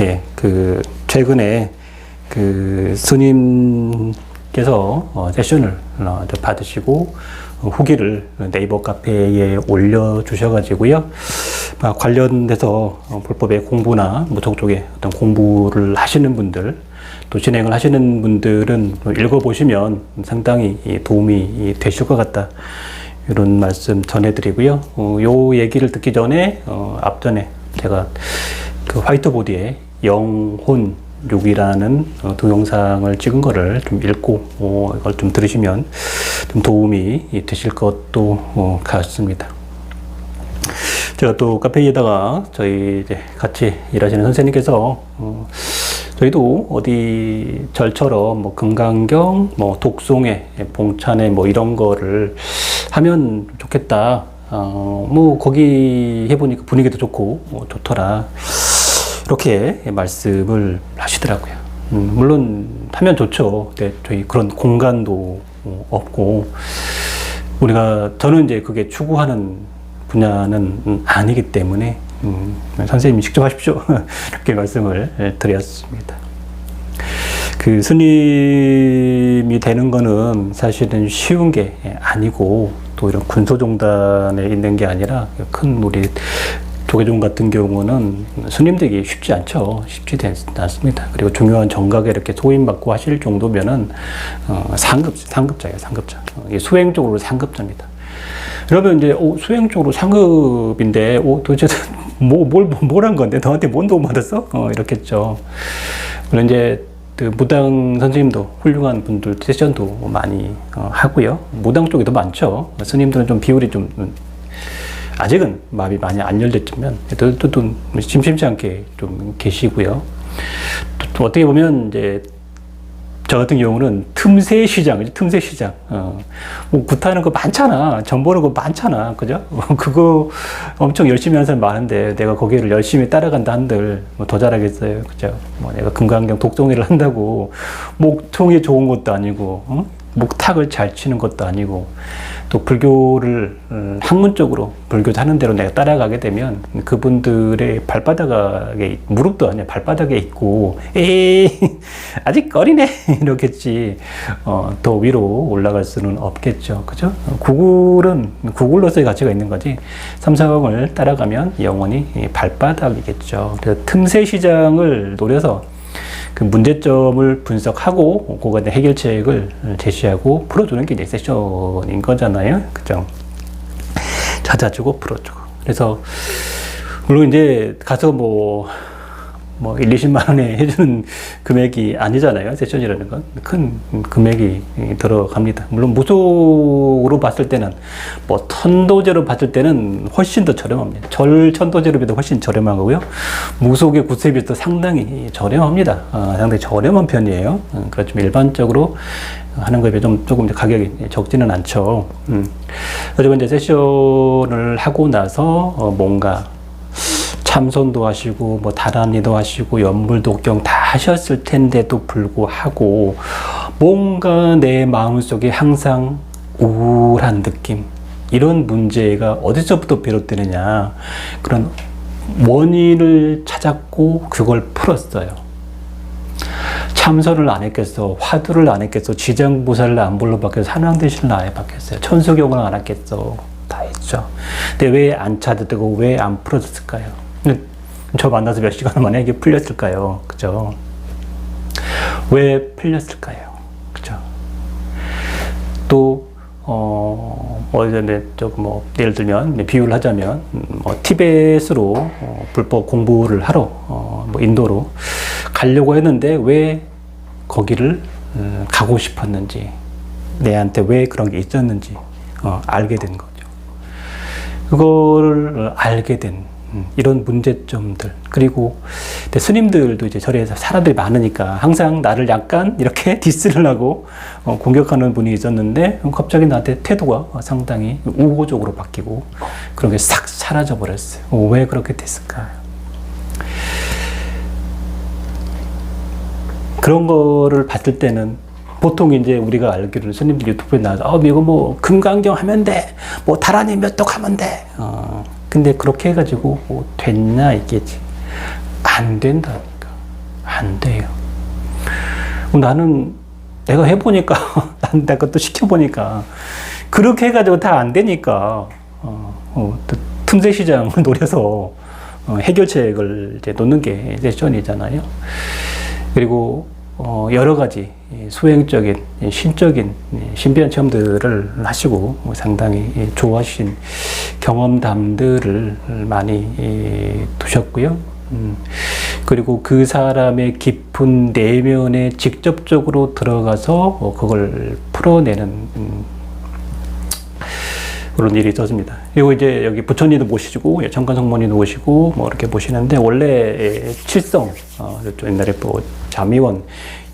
예, 그 최근에 그 스님께서 어, 세션을 어, 받으시고 어, 후기를 네이버 카페에 올려 주셔가지고요. 아, 관련돼서 어, 불법의 공부나 무속 쪽에 어떤 공부를 하시는 분들 또 진행을 하시는 분들은 읽어보시면 상당히 이 도움이 되실 것 같다. 이런 말씀 전해드리고요. 어, 요 얘기를 듣기 전에 어, 앞전에 제가 그 화이트보드에 영혼 6이라는 어, 동영상을 찍은 거를 좀 읽고 어, 이걸 좀 들으시면 좀 도움이 되실 것도 어, 같습니다. 제가 또 카페에다가 저희 이제 같이 일하시는 선생님께서 어, 저희도 어디 절처럼 뭐 금강경, 뭐 독송회, 봉찬회 뭐 이런 거를 하면 좋겠다. 어, 뭐 거기 해보니까 분위기도 좋고 뭐 좋더라. 이렇게 말씀을 하시더라고요. 음, 물론 하면 좋죠. 근데 저희 그런 공간도 어, 없고 우리가 저는 이제 그게 추구하는 분야는 음, 아니기 때문에 음, 선생님이 직접 하십시오. 이렇게 말씀을 드렸습니다. 그 스님이 되는 거는 사실은 쉬운 게 아니고 또 이런 군소종단에 있는 게 아니라 큰 우리 조계종 같은 경우는 스님되기 쉽지 않죠. 쉽지 않습니다. 그리고 중요한 정각에 이렇게 소임받고 하실 정도면은 어, 상급 상급자예요, 상급자. 어, 이게 수행 쪽으로 상급자입니다. 그러면 이제 어, 수행 쪽으로 상급인데 어, 도대체 뭐뭘뭘한 건데 너한테 뭔 도움 받았어? 어, 이렇겠죠. 물론 이제 그 무당 선생님도 훌륭한 분들 세션도 많이 어, 하고요. 무당 쪽에도 많죠. 스님들은 좀 비율이 좀 음, 아직은 마음이 많이 안 열렸지만 또, 또, 또 심심치 않게 좀 계시고요. 또, 또 어떻게 보면 이제 저 같은 경우는 틈새 시장, 틈새 시장. 어, 뭐 구타하는 거 많잖아. 전 보는 거 많잖아. 그죠? 그거 엄청 열심히 하는 사람 많은데 내가 거기를 열심히 따라간다 한들 뭐 더 잘하겠어요. 그죠? 뭐 내가 금강경 독종회를 한다고 목통이 좋은 것도 아니고, 어? 목탁을 잘 치는 것도 아니고, 또 불교를 음, 학문적으로 불교 하는 대로 내가 따라가게 되면 그분들의 발바닥에 무릎도 아니야 발바닥에 있고 에이 아직 어리네 이렇겠지. 어, 더 위로 올라갈 수는 없겠죠. 그죠? 구글은 구글로서의 가치가 있는 거지. 삼성을 따라가면 영원히 발바닥이겠죠. 그래서 틈새 시장을 노려서 그 문제점을 분석하고 그거에 대한 해결책을 제시하고 풀어주는 게 이제 세션인 거잖아요. 그죠? 찾아주고 풀어주고. 그래서 물론 이제 가서 뭐, 뭐 1, 20만 원에 해주는 금액이 아니잖아요. 세션이라는 건. 큰 금액이 들어갑니다. 물론 무속으로 봤을 때는 뭐 천도제로 봤을 때는 훨씬 더 저렴합니다. 절 천도제로 비도 훨씬 저렴하고요. 무속의 구세 비도 상당히 저렴합니다. 어, 상당히 저렴한 편이에요. 어, 그렇지만 일반적으로 하는 거에 비해 좀 조금 가격이 적지는 않죠. 음. 그리고 이제 세션을 하고 나서 어, 뭔가 참선도 하시고 뭐 다란이도 하시고 연불독경 다 하셨을 텐데도 불구하고 뭔가 내 마음속에 항상 우울한 느낌 이런 문제가 어디서부터 비롯되느냐 그런 원인을 찾았고 그걸 풀었어요. 참선을 안 했겠어, 화두를 안 했겠어, 지장보살을 안 불러봤겠어, 산왕대신을 안 해봤겠어요, 천수경을 안 했겠어, 다 했죠. 근데 왜 안 찾아들고 왜 안 풀어졌을까요? 저 만나서 몇 시간 만에 이게 풀렸을까요? 그죠? 왜 풀렸을까요? 그죠? 또, 어, 어디서 조금 뭐, 예를 들면, 비유를 하자면, 뭐, 티벳으로 어, 불법 공부를 하러, 어, 뭐, 인도로 가려고 했는데, 왜 거기를 음, 가고 싶었는지, 내한테 왜 그런 게 있었는지, 어, 알게 된 거죠. 그거를 알게 된, 음, 이런 문제점들 그리고 스님들도 이제 절에서 사람들이 많으니까 항상 나를 약간 이렇게 디스를 하고 어, 공격하는 분이 있었는데 갑자기 나한테 태도가 상당히 우호적으로 바뀌고 그런 게 싹 사라져 버렸어요. 어, 왜 그렇게 됐을까? 그런 거를 봤을 때는 보통 이제 우리가 알기로는 스님들 유튜브에 나와서 어 이거 뭐 금강경 하면 돼, 뭐 다란이 몇독 하면 돼. 어. 근데 그렇게 해가지고 뭐 됐나 이게지 안 된다니까 안 돼요. 어, 나는 내가 해보니까, 난 내가 또 시켜보니까, 그렇게 해가지고 다 안 되니까, 어, 어, 또 틈새 시장을 노려서 어, 해결책을 이제 놓는 게 세션이잖아요. 그리고 어, 여러 가지 이 수행적인, 이 신적인 이 신비한 체험들을 하시고 상당히 이 좋아하신 경험담들을 많이 이 두셨고요. 음, 그리고 그 사람의 깊은 내면에 직접적으로 들어가서 어, 그걸 풀어내는 음, 그런 일이 있었습니다. 그리고 이제 여기 부처님도 모시고 예, 청관 성모님도 모시고 뭐 이렇게 모시는데 원래 예, 칠성 어, 옛날에 뭐 자미원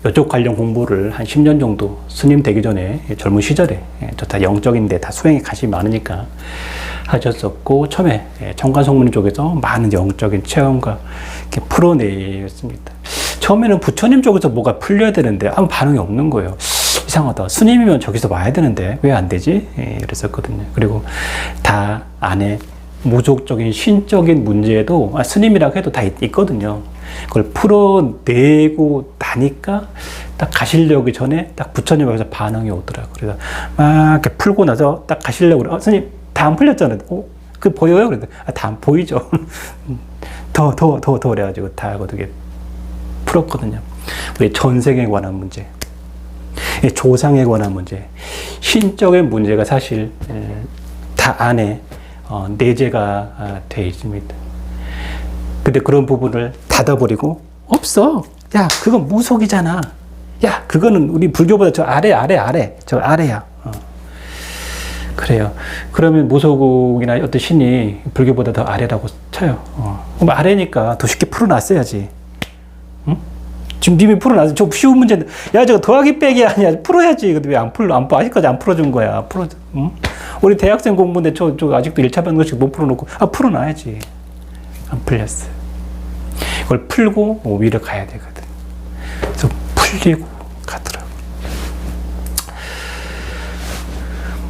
이쪽 관련 공부를 한 10년 정도 스님 되기 전에 예, 젊은 시절에 예, 저다 영적인데 다 수행에 관심이 많으니까 하셨었고 처음에 예, 청관 성모님 쪽에서 많은 영적인 체험과 이렇게 풀어내었습니다. 처음에는 부처님 쪽에서 뭐가 풀려야 되는데 아무 반응이 없는 거예요. 이상하다. 스님이면 저기서 와야 되는데 왜 안 되지? 예, 그랬었거든요. 그리고 다 안에 무속적인 신적인 문제도 아, 스님이라고 해도 다 있, 있거든요. 그걸 풀어내고 나니까 딱 가시려기 전에 딱 부처님 앞에서 반응이 오더라고요. 그래서 막 이렇게 풀고 나서 딱 가시려고 그래. 어, 스님 다 안 풀렸잖아요. 어, 그 보여요? 그랬더니 아, 다 안 보이죠. 더, 더, 더, 더 그래가지고 다 어떻게 풀었거든요. 우리 전생에 관한 문제. 이 조상에 관한 문제, 신적인 문제가 사실 에, 다 안에 어, 내재가 아, 돼 있습니다. 근데 그런 부분을 닫아버리고 없어. 야, 그건 무속이잖아. 야, 그거는 우리 불교보다 저 아래, 아래, 아래, 저 아래야. 어. 그래요. 그러면 무속이나 어떤 신이 불교보다 더 아래라고 쳐요. 어. 그럼 아래니까 더 쉽게 풀어놨어야지. 응? 지금 님이 풀어놨어. 저 쉬운 문제인데. 야, 저거 더하기 빼기 아니야. 풀어야지. 근데 왜 안 풀어? 안, 아직까지 안 풀어준 거야. 풀어, 응? 우리 대학생 공부인데 저, 저 아직도 1차 변경식 못 풀어놓고, 아, 풀어놔야지. 안 풀렸어. 그걸 풀고 뭐 위로 가야 되거든. 그래서 풀리고 가더라고.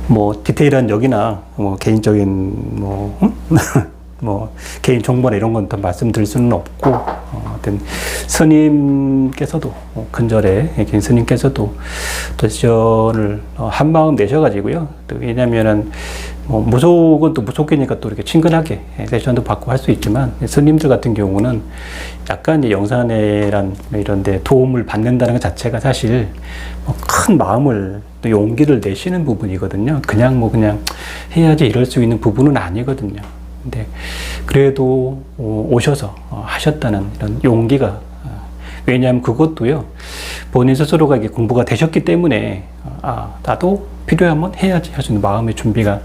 뭐 디테일한 여기나 뭐 개인적인 뭐, 응? 뭐 개인 정보나 이런 건 더 말씀드릴 수는 없고 어, 어떤 스님께서도 어, 근절에 개인 스님께서도 또 시전을 어, 한 마음 내셔가지고요. 또 왜냐면은 뭐 무속은 또 무속이니까 또 이렇게 친근하게 세션도 받고 할 수 있지만 스님들 같은 경우는 약간 영산회란 이런데 도움을 받는다는 것 자체가 사실 뭐 큰 마음을 또 용기를 내시는 부분이거든요. 그냥 뭐 그냥 해야지 이럴 수 있는 부분은 아니거든요. 근데 그래도 어, 오셔서 어, 하셨다는 이런 용기가 어, 왜냐하면 그것도요 본인 스스로가 이게 공부가 되셨기 때문에 아 나도 필요하면 해야지 할 수 있는 마음의 준비가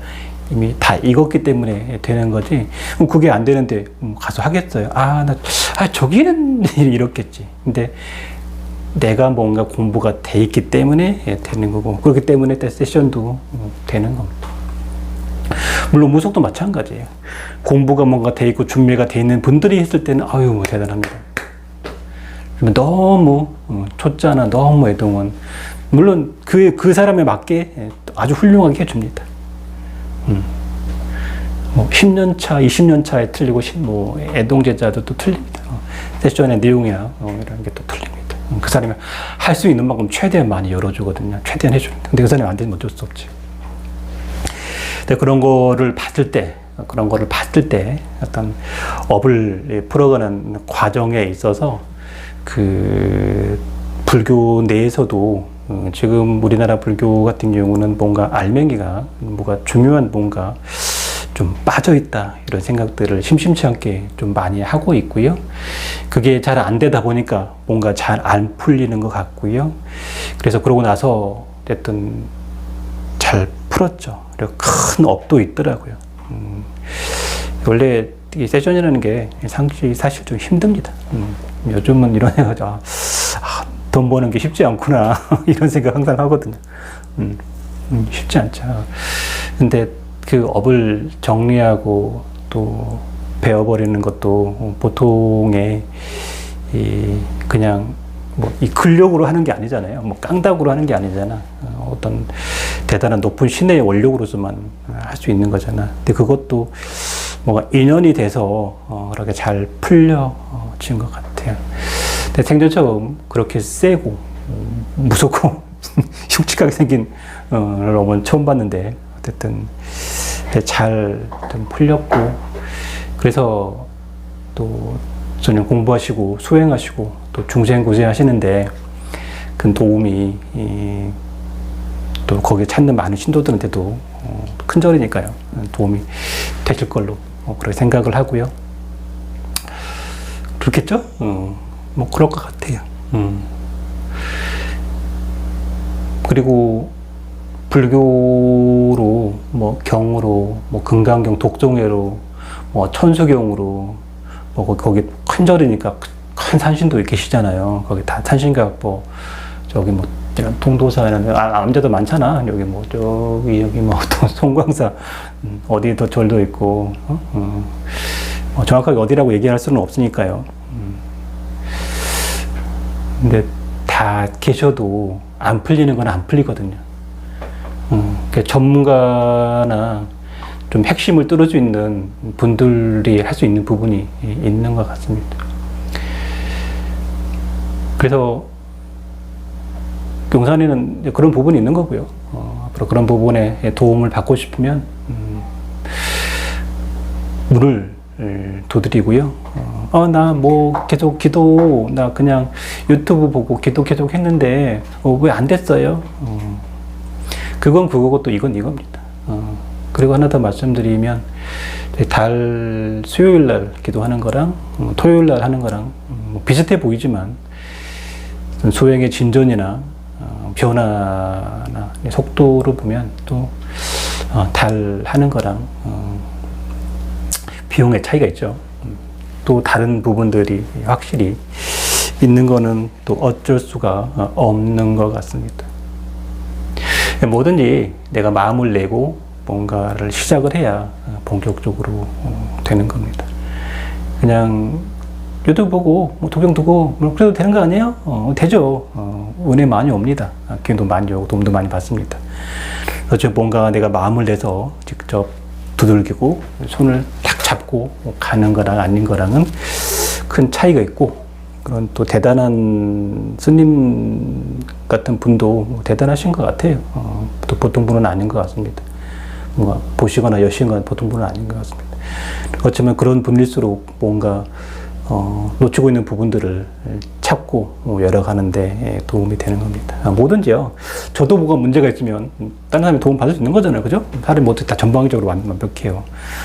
이미 다 익었기 때문에 되는 거지. 그게 안 되는데 음, 가서 하겠어요? 아나 아, 저기는 이렇겠지. 근데 내가 뭔가 공부가 돼 있기 때문에 예, 되는 거고 그렇기 때문에 때 세션도 음, 되는 겁니다. 물론 무속도 마찬가지예요. 공부가 뭔가 돼 있고 준비가 돼 있는 분들이 했을 때는 아유 뭐 대단합니다. 너무 어, 초짜나 너무 애동은 물론 그, 그 사람에 맞게 예, 아주 훌륭하게 해줍니다. 음. 뭐 10년 차, 20년 차에 틀리고 뭐 애동제자도 또 틀립니다. 어, 세션의 내용이나 어, 이런 게 또 틀립니다. 음, 그 사람이 할 수 있는 만큼 최대한 많이 열어주거든요. 최대한 해줍니다. 근데 그 사람이 안 되면 어쩔 수 없지. 근데 그런 거를 봤을 때, 그런 거를 봤을 때 어떤 업을 풀어가는 과정에 있어서 그 불교 내에서도 음, 지금 우리나라 불교 같은 경우는 뭔가 알맹이가 뭐가 중요한 뭔가 좀 빠져 있다 이런 생각들을 심심치 않게 좀 많이 하고 있고요. 그게 잘 안 되다 보니까 뭔가 잘 안 풀리는 것 같고요. 그래서 그러고 나서 어쨌든 잘 풀었죠. 그리고 큰 업도 있더라고요. 음, 원래 이 세션이라는 게 사실 좀 힘듭니다. 음, 요즘은 이런 애가 아, 아, 돈 버는 게 쉽지 않구나 이런 생각 항상 하거든요. 음, 음, 쉽지 않죠. 근데 그 업을 정리하고 또 배워버리는 것도 보통의 이 그냥 뭐 이 근력으로 하는 게 아니잖아요. 뭐 깡다구로 하는 게 아니잖아. 어, 어떤 대단한 높은 신의 원력으로서만 할 수 있는 거잖아. 근데 그것도 뭔가 인연이 돼서 어, 그렇게 잘 풀려진 것 같아요. 내 생전 처음 그렇게 세고 음, 무섭고 흉측하게 생긴 어, 놈은 처음 봤는데 어쨌든 잘 좀 풀렸고 그래서 또 전혀 공부하시고 수행하시고 또 중생고생 하시는데 큰 도움이 이, 또 거기에 찾는 많은 신도들한테도 어, 큰 절이니까요 도움이 되실 걸로 어, 그렇게 생각을 하고요 그렇겠죠? 어, 뭐 그럴 것 같아요. 음. 그리고 불교로 뭐 경으로 뭐 금강경 독종회로 뭐 천수경으로 뭐 거- 거기 큰 절이니까 큰 산신도 계시잖아요. 거기 다 산신각 뭐 저기 뭐 이런 통도사에는 아, 남자도 많잖아. 여기 뭐 저기 여기 뭐또 송광사 음, 어디도 절도 있고 어? 어. 뭐 정확하게 어디라고 얘기할 수는 없으니까요. 음. 근데 다 계셔도 안 풀리는 건 안 풀리거든요. 음, 그 전문가나 좀 핵심을 뚫을 수 있는 분들이 할 수 있는 부분이 있는 것 같습니다. 그래서 용산에는 그런 부분이 있는 거고요. 어, 앞으로 그런 부분에 도움을 받고 싶으면 음, 문을 에, 두드리고요. 어, 나 뭐 계속 기도, 나 그냥 유튜브 보고 기도 계속 했는데 어, 왜안 됐어요? 어, 그건 그거고 또 이건 이겁니다. 어, 그리고 하나 더 말씀드리면 달 수요일 날 기도하는 거랑 어, 토요일 날 하는 거랑 음, 뭐 비슷해 보이지만 소행의 진전이나 어, 변화나 속도로 보면 또 어, 달 하는 거랑 어, 비용의 차이가 있죠. 음, 또 다른 부분들이 확실히 있는 거는 또 어쩔 수가 어, 없는 것 같습니다. 뭐든지 내가 마음을 내고 뭔가를 시작을 해야 어, 본격적으로 어, 되는 겁니다. 그냥 유튜브 보고 뭐 도경 두고 뭐 그래도 되는 거 아니에요? 어, 되죠. 어, 은혜 많이 옵니다. 아, 기도 많이 오고 도움도 많이 받습니다. 그래서 뭔가 내가 마음을 내서 직접 두들기고 손을 탁 잡고 가는 거랑 아닌 거랑은 큰 차이가 있고 그런 또 대단한 스님 같은 분도 대단하신 것 같아요. 어, 또 보통 분은 아닌 것 같습니다. 뭔가 보시거나 여시거나 보통 분은 아닌 것 같습니다. 어쩌면 그런 분일수록 뭔가 어, 놓치고 있는 부분들을 찾고 어, 열어가는데 도움이 되는 겁니다. 아, 뭐든지요. 저도 뭐가 문제가 있으면 다른 사람이 도움 받을 수 있는 거잖아요. 그죠? 사람이 뭐 어떻게 다 전방위적으로 완- 완벽해요.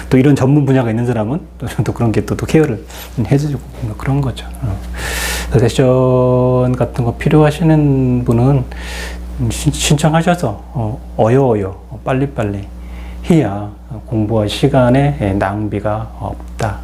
또 이런 전문 분야가 있는 사람은 또, 또 그런 게또 케어를 해주고 뭐 그런 거죠. 어. 세션 같은 거 필요하시는 분은 신- 신청하셔서 어, 어여어여 빨리빨리 해야 공부할 시간에 낭비가 없다.